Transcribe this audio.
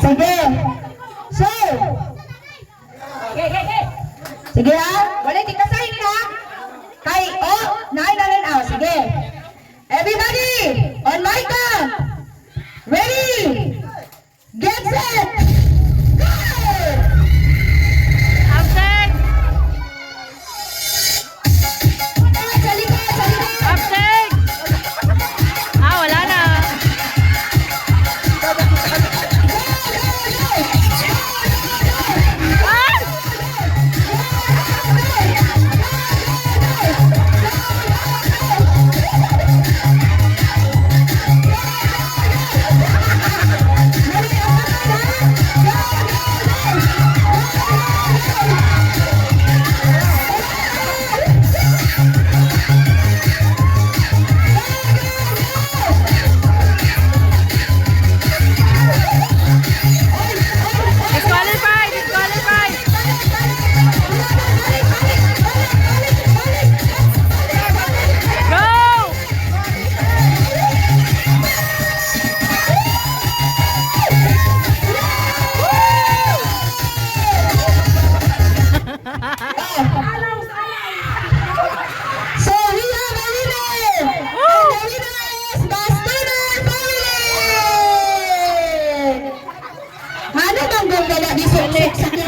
Sige. Sir. Sige, sige, sige. Sige ha. Wala di kasahin ha. Kay, oh, nine na rin out. Sige. Everybody, on my count. Ready, get set. wala di so